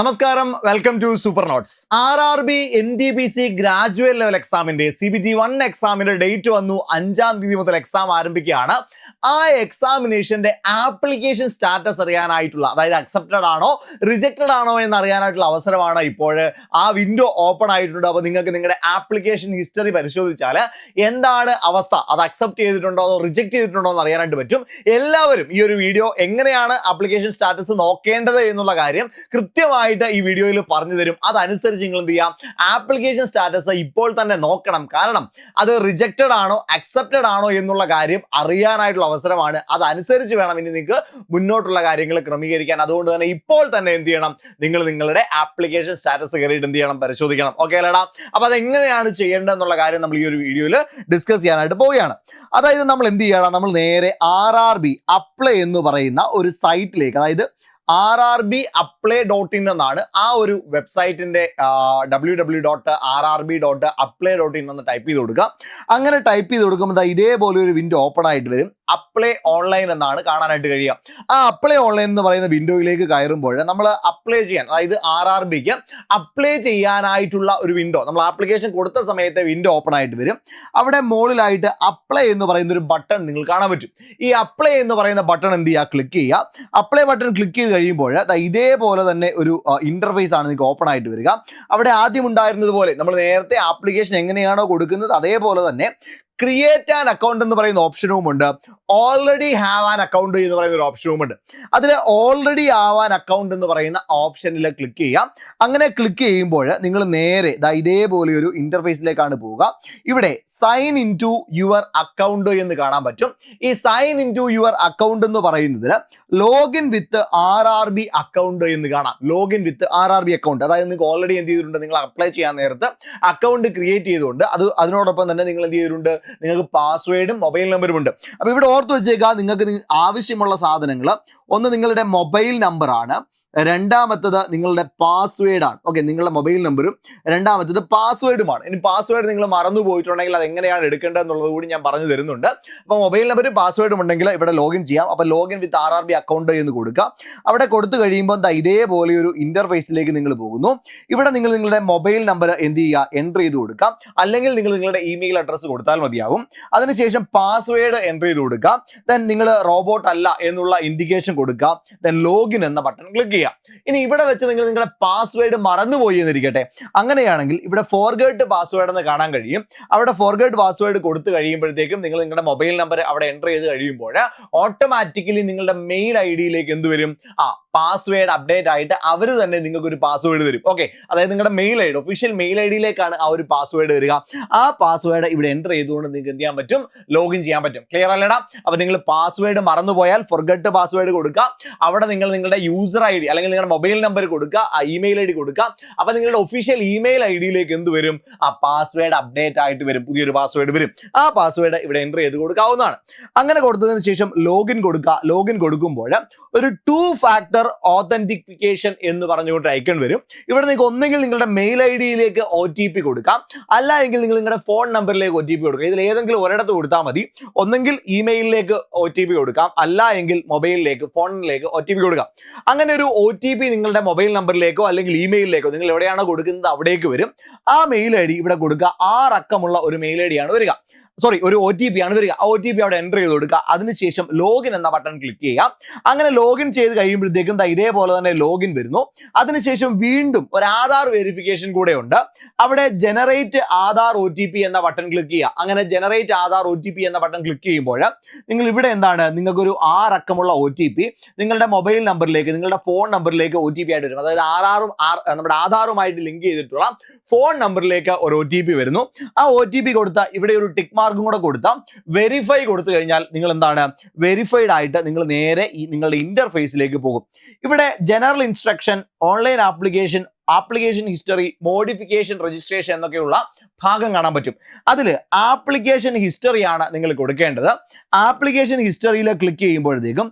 നമസ്കാരം. Welcome to super notes R R B N D B C graduate level എക്സാമിന്റെ C B T one എക്സാമിന്റെ date വന്നു. അഞ്ചാം തീയതി മുതൽ എക്സാം ആരംഭിക്കുകയാണ്. ആ എക്സാമിനേഷന്റെ ആപ്ലിക്കേഷൻ സ്റ്റാറ്റസ് അറിയാനായിട്ടുള്ള അതായത് അക്സെപ്റ്റഡ് ആണോ റിജക്റ്റഡ് ആണോ എന്ന് അറിയാനായിട്ടുള്ള അവസരമാണ് ഇപ്പോൾ ആ വിൻഡോ ഓപ്പൺ ആയിട്ടുണ്ട്. അപ്പോൾ നിങ്ങൾക്ക് നിങ്ങളുടെ ആപ്ലിക്കേഷൻ ഹിസ്റ്ററി പരിശോധിച്ചാൽ എന്താണ് അവസ്ഥ? അത് അക്സെപ്റ്റ് ചെയ്തിട്ടുണ്ടോ അതോ റിജക്ട് ചെയ്തിട്ടുണ്ടോ എന്ന് അറിയാനായിട്ട് പറ്റും. എല്ലാവരും ഈ ഒരു വീഡിയോ എങ്ങനെയാണ് ആപ്ലിക്കേഷൻ സ്റ്റാറ്റസ് നോക്കേണ്ടത് എന്നുള്ള കാര്യം കൃത്യമായിട്ട് ഈ വീഡിയോയിൽ പറഞ്ഞു തരും. അതനുസരിച്ച് നിങ്ങൾ എന്ത് ചെയ്യാം? ആപ്ലിക്കേഷൻ സ്റ്റാറ്റസ് ഇപ്പോൾ തന്നെ നോക്കണം. കാരണം അത് റിജക്റ്റഡ് ആണോ അക്സെപ്റ്റഡ് ആണോ എന്നുള്ള കാര്യം അറിയാനായിട്ടുള്ള അവസരമാണ്. അതനുസരിച്ച് വേണം ഇനി നിങ്ങൾക്ക് മുന്നോട്ടുള്ള കാര്യങ്ങൾ ക്രമീകരിക്കാൻ. അതുകൊണ്ട് തന്നെ ഇപ്പോൾ തന്നെ എന്ത് ചെയ്യണം? നിങ്ങൾ നിങ്ങളുടെ ആപ്ലിക്കേഷൻ സ്റ്റാറ്റസ് കയറിയിട്ട് എന്ത് ചെയ്യണം? പരിശോധിക്കണം. ഓക്കെ അല്ലേടാ? അപ്പൊ അതെങ്ങനെയാണ് ചെയ്യേണ്ടത് എന്നുള്ള കാര്യം നമ്മൾ ഈ ഒരു വീഡിയോയിൽ ഡിസ്കസ് ചെയ്യാനായിട്ട് പോവുകയാണ്. അതായത് നമ്മൾ എന്ത് ചെയ്യണം? നമ്മൾ നേരെ ആർ അപ്ലൈ എന്ന് പറയുന്ന ഒരു സൈറ്റിലേക്ക് അതായത് R R B apply dot in എന്നാണ് ആ ഒരു വെബ്സൈറ്റിന്റെ W W dot R R B dot apply dot in എന്ന് ടൈപ്പ് ചെയ്ത് കൊടുക്കുക. അങ്ങനെ ടൈപ്പ് ചെയ്ത് കൊടുക്കുമ്പോൾ ഇതേപോലെ ഒരു വിൻഡോ ഓപ്പൺ ആയിട്ട് വരും. അപ്ലൈ ഓൺലൈൻ എന്നാണ് കാണാനായിട്ട് കഴിയുക. ആ അപ്ലൈ ഓൺലൈൻ എന്ന് പറയുന്ന വിൻഡോയിലേക്ക് കയറുമ്പോൾ നമ്മൾ അപ്ലൈ ചെയ്യാൻ അതായത് ആർ ആർ ബിക്ക് അപ്ലൈ ചെയ്യാനായിട്ടുള്ള ഒരു വിൻഡോ നമ്മൾ ആപ്ലിക്കേഷൻ കൊടുത്ത സമയത്തെ വിൻഡോ ഓപ്പൺ ആയിട്ട് വരും. അവിടെ മുകളിലായിട്ട് അപ്ലൈ എന്ന് പറയുന്ന ഒരു ബട്ടൺ നിങ്ങൾ കാണാൻ പറ്റും. ഈ അപ്ലൈ എന്ന് പറയുന്ന ബട്ടൺ എന്ത് ചെയ്യുക? ക്ലിക്ക് ചെയ്യുക. അപ്ലൈ ബട്ടൺ ക്ലിക്ക് ചെയ്ത് കഴിയുമ്പോൾ ഇതേപോലെ തന്നെ ഒരു ഇന്റർഫേസ് ആണ് നിങ്ങൾക്ക് ഓപ്പൺ ആയിട്ട് വരിക. അവിടെ ആദ്യം ഉണ്ടായിരുന്നത് പോലെ നമ്മൾ നേരത്തെ ആപ്ലിക്കേഷൻ എങ്ങനെയാണോ കൊടുക്കുന്നത് അതേപോലെ തന്നെ ക്രിയേറ്റ് ആൻ അക്കൗണ്ട് എന്ന് പറയുന്ന ഓപ്ഷനും ഉണ്ട്. ഓൾറെഡി ഹാവ് ആൻ അക്കൗണ്ട് എന്ന് പറയുന്ന ഒരു ഓപ്ഷനും ഉണ്ട്. അതിൽ ഓൾറെഡി ആവാൻ അക്കൗണ്ട് എന്ന് പറയുന്ന ഓപ്ഷനിൽ ക്ലിക്ക് ചെയ്യാം അങ്ങനെ ക്ലിക്ക് ചെയ്യുമ്പോൾ നിങ്ങൾ നേരെ ഇതാ ഇതേപോലെ ഒരു ഇന്റർഫേസിലേക്കാണ് പോവുക. ഇവിടെ sign in to your account എന്ന് കാണാൻ പറ്റും. ഈ sign in to your account എന്ന് പറയുന്നതിൽ login with R R B account എന്ന് കാണാം. Login with R R B account അതായത് നിങ്ങൾക്ക് ഓൾറെഡി എന്ത് ചെയ്തിട്ടുണ്ട്? നിങ്ങൾ അപ്ലൈ ചെയ്യാൻ നേരത്ത് അക്കൗണ്ട് ക്രിയേറ്റ് ചെയ്തുകൊണ്ട് അത് അതിനോടൊപ്പം തന്നെ നിങ്ങൾ എന്ത് ചെയ്തിട്ടുണ്ട്? നിങ്ങൾക്ക് പാസ്വേഡും മൊബൈൽ നമ്പറും ഉണ്ട്. അപ്പോൾ ഇവിടെ ഓർത്ത് വെച്ചേക്കുക നിങ്ങൾക്ക് ആവശ്യമുള്ള സാധനങ്ങൾ ഒന്ന് നിങ്ങളുടെ മൊബൈൽ നമ്പറാണ് രണ്ടാമത്തത് നിങ്ങളുടെ പാസ്വേഡാണ് ഓക്കെ നിങ്ങളുടെ മൊബൈൽ നമ്പറും രണ്ടാമത്തത് പാസ്വേഡുമാണ് ഇനി പാസ്വേഡ് നിങ്ങൾ മറന്നു പോയിട്ടുണ്ടെങ്കിൽ അത് എങ്ങനെയാണ് എടുക്കേണ്ടത് എന്നുള്ളത് കൂടി ഞാൻ പറഞ്ഞു തരുന്നുണ്ട്. അപ്പോൾ മൊബൈൽ നമ്പറും പാസ്വേഡും ഉണ്ടെങ്കിൽ ഇവിടെ ലോഗിൻ ചെയ്യാം. അപ്പോൾ login with R R B account എന്ന് കൊടുക്കുക അവിടെ കൊടുത്തു കഴിയുമ്പോൾ എന്താ ഇതേപോലെ ഒരു ഇന്റർഫേസിലേക്ക് നിങ്ങൾ പോകുന്നു. ഇവിടെ നിങ്ങൾ നിങ്ങളുടെ മൊബൈൽ നമ്പർ എന്ത് ചെയ്യുക? എന്റർ ചെയ്ത് കൊടുക്കുക അല്ലെങ്കിൽ നിങ്ങൾ നിങ്ങളുടെ ഇമെയിൽ അഡ്രസ്സ് കൊടുത്താൽ മതിയാവും. അതിനുശേഷം പാസ്വേഡ് എന്റർ ചെയ്ത് കൊടുക്കുക ദെൻ നിങ്ങൾ റോബോട്ട് അല്ല എന്നുള്ള ഇൻഡിക്കേഷൻ കൊടുക്കുക ദെൻ ലോഗിൻ എന്ന ബട്ടൺ ക്ലിക്ക് ചെയ്യുക ഇനി ഇവിടെ വെച്ച് നിങ്ങൾ നിങ്ങളുടെ പാസ്വേഡ് മറന്നുപോയി എന്നിരിക്കട്ടെ. അങ്ങനെയാണെങ്കിൽ ഇവിടെ ഫോർഗേഡ് പാസ്വേഡ് എന്ന് കാണാൻ കഴിയും. അവിടെ ഫോർഗേഡ് പാസ്വേഡ് കൊടുത്തു കഴിയുമ്പോഴത്തേക്കും നിങ്ങൾ നിങ്ങളുടെ മൊബൈൽ നമ്പർ അവിടെ എന്റർ ചെയ്ത് കഴിയുമ്പോൾ ഓട്ടോമാറ്റിക്കലി നിങ്ങളുടെ മെയിൽ ഐ ഡിയിലേക്ക് എന്ത് വരും? ആ പാസ്വേഡ് അപ്ഡേറ്റ് ആയിട്ട് അവർ തന്നെ നിങ്ങൾക്ക് ഒരു പാസ്വേഡ് തരും. ഓക്കെ അതായത് നിങ്ങളുടെ mail I D official mail I ഡിയിലേക്കാണ് ആ ഒരു പാസ്വേഡ് വരിക. ആ പാസ്വേഡ് ഇവിടെ എന്റർ ചെയ്തുകൊണ്ട് നിങ്ങൾക്ക് എന്ത് ചെയ്യാൻ പറ്റും? ലോഗിൻ ചെയ്യാൻ പറ്റും. ക്ലിയർ അല്ലേടാ? അപ്പോൾ നിങ്ങൾ പാസ്വേഡ് മറന്നുപോയാൽ ഫൊർഗട്ട് പാസ്വേഡ് കൊടുക്കുക അവിടെ നിങ്ങൾ നിങ്ങളുടെ യൂസർ ഐ ഡി അല്ലെങ്കിൽ നിങ്ങളുടെ മൊബൈൽ നമ്പർ കൊടുക്കുക ആ ഇമെയിൽ ഐ ഡി കൊടുക്കുക അപ്പൊ നിങ്ങളുടെ ഒഫീഷ്യൽ ഇമെയിൽ ഐ ഡിയിലേക്ക് എന്ത് വരും? ആ പാസ്വേഡ് അപ്ഡേറ്റ് ആയിട്ട് വരും. പുതിയൊരു പാസ്വേഡ് വരും. ആ പാസ്വേഡ് ഇവിടെ എന്റർ ചെയ്ത് കൊടുക്കാവുന്നതാണ്. അങ്ങനെ കൊടുത്തതിന് ശേഷം ലോഗിൻ കൊടുക്കുക ലോഗിൻ കൊടുക്കുമ്പോൾ ഒരു ടു ഫാക്ടർ ഓതന്റിഫിക്കേഷൻ എന്ന് പറഞ്ഞുകൊണ്ട് ഐക്കൺ വരും. ഇവിടെ നിങ്ങൾക്ക് ഒന്നെങ്കിൽ നിങ്ങളുടെ മെയിൽ ഐ ഡിയിലേക്ക് ഒ ടി പി കൊടുക്കാം. അല്ല എങ്കിൽ നിങ്ങൾ നിങ്ങളുടെ ഫോൺ നമ്പറിലേക്ക് ഒ ടി പി കൊടുക്കുക. ഇതിൽ ഏതെങ്കിലും ഒരിടത്ത് കൊടുത്താൽ മതി. ഒന്നെങ്കിൽ ഇമെയിലിലേക്ക് ഒ ടി പി കൊടുക്കാം. അല്ല എങ്കിൽ മൊബൈലിലേക്ക് ഫോണിലേക്ക് ഒ ടി പി കൊടുക്കാം. അങ്ങനെ ഒരു ഒ ടി പി നിങ്ങളുടെ മൊബൈൽ നമ്പറിലേക്കോ അല്ലെങ്കിൽ ഇമെയിലിലേക്കോ നിങ്ങൾ എവിടെയാണോ കൊടുക്കുന്നത് അവിടേക്ക് വരും. ആ മെയിൽ ഐ ഡി ഇവിടെ കൊടുക്കുക. ആറക്കമുള്ള ഒരു മെയിൽ ഐ ഡിയാണ് വരിക. സോറി ഒരു ഒ ടി പി ആണ് വരിക ഒ ടി പി അവിടെ എന്റർ ചെയ്ത് കൊടുക്കുക. അതിനുശേഷം ലോഗിൻ എന്ന ബട്ടൺ ക്ലിക്ക് ചെയ്യുക. അങ്ങനെ ലോഗിൻ ചെയ്ത് കഴിയുമ്പോഴത്തേക്കും ഇതേപോലെ തന്നെ ലോഗിൻ വരുന്നു. അതിനുശേഷം വീണ്ടും ഒരു ആധാർ വെരിഫിക്കേഷൻ കൂടെ ഉണ്ട്. അവിടെ ജനറേറ്റ് ആധാർ ഒ എന്ന ബട്ടൺ ക്ലിക്ക് ചെയ്യുക. അങ്ങനെ ജനറേറ്റ് ആധാർ ഒ എന്ന ബട്ടൺ ക്ലിക്ക് ചെയ്യുമ്പോൾ നിങ്ങൾ ഇവിടെ എന്താണ്? നിങ്ങൾക്കൊരു ആറക്കമുള്ള ഒ ടി പി നിങ്ങളുടെ മൊബൈൽ നമ്പറിലേക്ക് നിങ്ങളുടെ ഫോൺ നമ്പറിലേക്ക് ഒ ആയിട്ട് വരും അതായത് ആറാറും നമ്മുടെ ആധാറുമായിട്ട് ലിങ്ക് ചെയ്തിട്ടുള്ള ഫോൺ നമ്പറിലേക്ക് ഒരു ഒ വരുന്നു. ആ ഒ കൊടുത്ത ഇവിടെ ഒരു ടിക്ക് മാർക്കും കൂടെ കൊടുത്താൽ വെരിഫൈ കൊടുത്തു കഴിഞ്ഞാൽ നിങ്ങൾ എന്താണ്? വെരിഫൈഡ് ആയിട്ട് നിങ്ങൾ നേരെ ഈ നിങ്ങളുടെ ഇന്റർഫേസിലേക്ക് പോകും. ഇവിടെ general instruction online application application history modification registration എന്നൊക്കെയുള്ള ഭാഗം കാണാൻ പറ്റും. അതിൽ ആപ്ലിക്കേഷൻ ഹിസ്റ്ററിയാണ് നിങ്ങൾ കൊടുക്കേണ്ടത്. ആപ്ലിക്കേഷൻ ഹിസ്റ്ററിയിൽ ക്ലിക്ക് ചെയ്യുമ്പോഴത്തേക്കും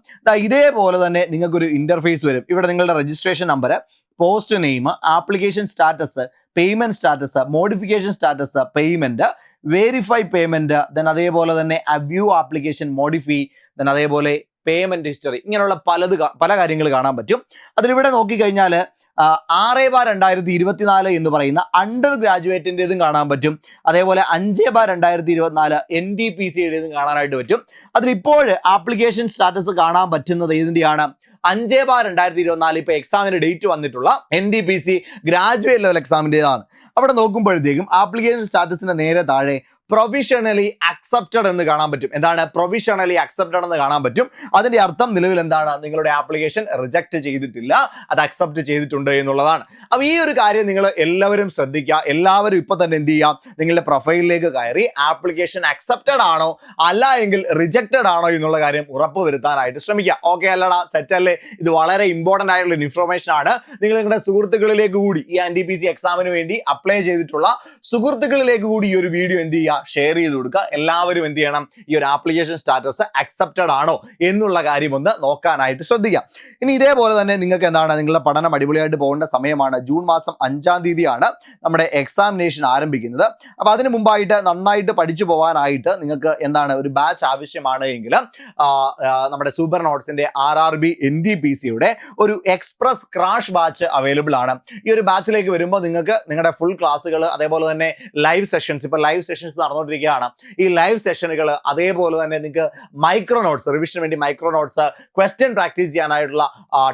ഇതേപോലെ തന്നെ നിങ്ങൾക്കൊരു ഇന്റർഫേസ് വരും. ഇവിടെ നിങ്ങളുടെ registration number post name application status payment status modification status payment verify payment then അതേപോലെ തന്നെ അബ്യൂ ആപ്ലിക്കേഷൻ മോഡിഫൈ ദെൻ അതേപോലെ പേയ്മെന്റ് ഹിസ്റ്ററി ഇങ്ങനെയുള്ള പലത് പല കാര്യങ്ങൾ കാണാൻ പറ്റും. അതിലിവിടെ നോക്കിക്കഴിഞ്ഞാൽ ആറ് ബാർ രണ്ടായിരത്തി ഇരുപത്തിനാല് എന്ന് പറയുന്ന അണ്ടർ ഗ്രാജുവേറ്റിന്റെതും കാണാൻ പറ്റും. അതേപോലെ അഞ്ച് ബാർ രണ്ടായിരത്തി ഇരുപത്തിനാല് എൻ ഡി പി സിയുടേതും കാണാനായിട്ട് പറ്റും. അതിലിപ്പോൾ ആപ്ലിക്കേഷൻ സ്റ്റാറ്റസ് കാണാൻ പറ്റുന്നത് ഏതിന്റെയാണ്? അഞ്ച് ബാർ രണ്ടായിരത്തി ഇരുപത്തിനാല് ഇപ്പോൾ എക്സാമിന്റെ ഡേറ്റ് വന്നിട്ടുള്ള N D P C graduate level എക്സാമിന്റെതാണ് അവിടെ നോക്കുമ്പോഴത്തേക്കും ആപ്ലിക്കേഷൻ സ്റ്റാറ്റസിന്റെ നേരെ താഴെ പ്രൊവിഷണലി അക്സെപ്റ്റഡ് എന്ന് കാണാൻ പറ്റും. എന്താണ്? പ്രൊവിഷണലി അക്സെപ്റ്റഡ് എന്ന് കാണാൻ പറ്റും. അതിന്റെ അർത്ഥം നിലവിൽ എന്താണ്? നിങ്ങളുടെ ആപ്ലിക്കേഷൻ റിജക്ട് ചെയ്തിട്ടില്ല. അത് അക്സെപ്റ്റ് ചെയ്തിട്ടുണ്ട് എന്നുള്ളതാണ്. അപ്പോൾ ഈ ഒരു കാര്യം നിങ്ങൾ എല്ലാവരും ശ്രദ്ധിക്കുക. എല്ലാവരും ഇപ്പൊ തന്നെ എന്ത് ചെയ്യുക? നിങ്ങളുടെ പ്രൊഫൈലിലേക്ക് കയറി ആപ്ലിക്കേഷൻ അക്സെപ്റ്റഡ് ആണോ? അല്ല എങ്കിൽ റിജക്റ്റഡ് ആണോ എന്നുള്ള കാര്യം ഉറപ്പുവരുത്താനായിട്ട് ശ്രമിക്കുക. ഓക്കെ അല്ലടാ സെറ്റ് അല്ലേ? ഇത് വളരെ ഇമ്പോർട്ടന്റ് ആയിട്ടുള്ള ഇൻഫർമേഷൻ ആണ്. നിങ്ങൾ നിങ്ങളുടെ സുഹൃത്തുക്കളിലേക്ക് കൂടി ഈ എൻ ഡി പി സി എക്സാമിന് വേണ്ടി അപ്ലൈ ചെയ്തിട്ടുള്ള സുഹൃത്തുക്കളിലേക്ക് കൂടി ഈ ഒരു വീഡിയോ എന്ത് ചെയ്യുക? ഷെയർ ചെയ്ത് കൊടുക്കുക എല്ലാവരും എന്ത് ചെയ്യണം? ഈ ഒരു ആപ്ലിക്കേഷൻ സ്റ്റാറ്റസ് അക്സെപ്റ്റഡ് ആണോ എന്നുള്ള കാര്യം ഒന്ന് നോക്കാനായിട്ട് ശ്രദ്ധിക്കാം. ഇനി ഇതേപോലെ തന്നെ നിങ്ങൾക്ക് എന്താണ്? നിങ്ങളുടെ പഠനം അടിപൊളിയായിട്ട് പോകേണ്ട സമയമാണ്. ജൂൺ മാസം അഞ്ചാം തീയതിയാണ് നമ്മുടെ എക്സാമിനേഷൻ ആരംഭിക്കുന്നത്. അപ്പോൾ അതിന് മുമ്പായിട്ട് നന്നായിട്ട് പഠിച്ചു പോകാനായിട്ട് നിങ്ങൾക്ക് എന്താണ്? ഒരു ബാച്ച് ആവശ്യമാണ് എങ്കിൽ നമ്മുടെ super നോട്ട്സിന്റെ R R B N D P സിയുടെ ഒരു എക്സ്പ്രസ് ക്രാഷ് ബാച്ച് അവൈലബിൾ ആണ്. ഈ ഒരു ബാച്ചിലേക്ക് വരുമ്പോൾ നിങ്ങൾക്ക് നിങ്ങളുടെ ഫുൾ ക്ലാസ്സുകൾ അതേപോലെ തന്നെ ലൈവ് സെഷൻസ് ഇപ്പോൾ ലൈവ് സെഷൻസ് നടന്നുകൊണ്ടിരിക്കുകയാണ്. ഈ ലൈവ് സെഷനുകൾ അതേപോലെ തന്നെ നിങ്ങൾക്ക് മൈക്രോ നോട്ട്സ് റിവിഷന് വേണ്ടി മൈക്രോ നോട്ട്സ് ക്വസ്റ്റ്യൻ പ്രാക്ടീസ് ചെയ്യാനായിട്ടുള്ള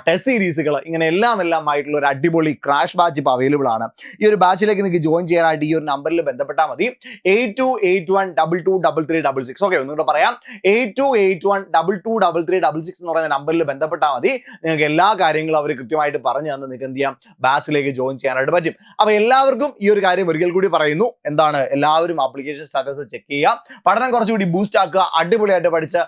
ടെസ്റ്റ് സീരീസുകൾ ഇങ്ങനെ എല്ലാം എല്ലാം ആയിട്ടുള്ള ഒരു അടിപൊളി ക്രാഷ് ബാച്ച് ഇപ്പോൾ അവൈലബിൾ ആണ്. ഈ ഒരു ബാച്ചിലേക്ക് നിങ്ങൾക്ക് ജോയിൻ ചെയ്യാനായിട്ട് ഈ ഒരു നമ്പറിൽ ബന്ധപ്പെട്ടാൽ മതി. Eight two eight one double two double three double six okay ഒന്നുകൂടെ പറയാം. Eight two eight one double two double three double six എന്ന് പറയുന്ന നമ്പറിൽ ബന്ധപ്പെട്ടാൽ മതി. നിങ്ങൾക്ക് എല്ലാ കാര്യങ്ങളും അവർ കൃത്യമായിട്ട് പറഞ്ഞു തന്ന് നിങ്ങൾക്ക് എന്ത് ചെയ്യാം? ബാച്ചിലേക്ക് ജോയിൻ ചെയ്യാനായിട്ട് പറ്റും. അപ്പോൾ എല്ലാവർക്കും ഈ ഒരു കാര്യം ഒരിക്കൽ കൂടി പറയുന്നു. എന്താണ്? എല്ലാവരും ആപ്ലിക്കേഷൻ സ്റ്റാറ്റസ് ചെക്ക് ചെയ്യുക. പഠനം കുറച്ചുകൂടി ബൂസ്റ്റ് ആക്കുക. അടിപൊളിയായിട്ട് പഠിച്ച്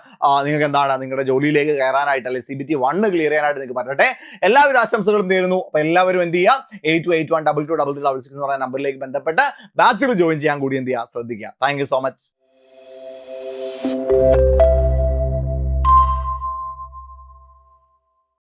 നിങ്ങൾക്ക് എന്താണ് നിങ്ങളുടെ ജോലിയിലേക്ക് കയറാനായിട്ട് അല്ലെങ്കിൽ C B T one clear ചെയ്യാനായിട്ട് നിങ്ങൾക്ക് പറ്റട്ടെ. എല്ലാവിധ ആശംസകളും നേരുന്നു. അപ്പൊ എല്ലാവരും എന്ത് ചെയ്യുക? Eight two eight one double two double three double six എന്ന് പറയുന്ന നമ്പറിലേക്ക് ബന്ധപ്പെട്ട് ബാച്ചിൽ ജോയിൻ ചെയ്യാൻ കൂടി എന്ത് ചെയ്യുക? ശ്രദ്ധിക്കുക. Thank so much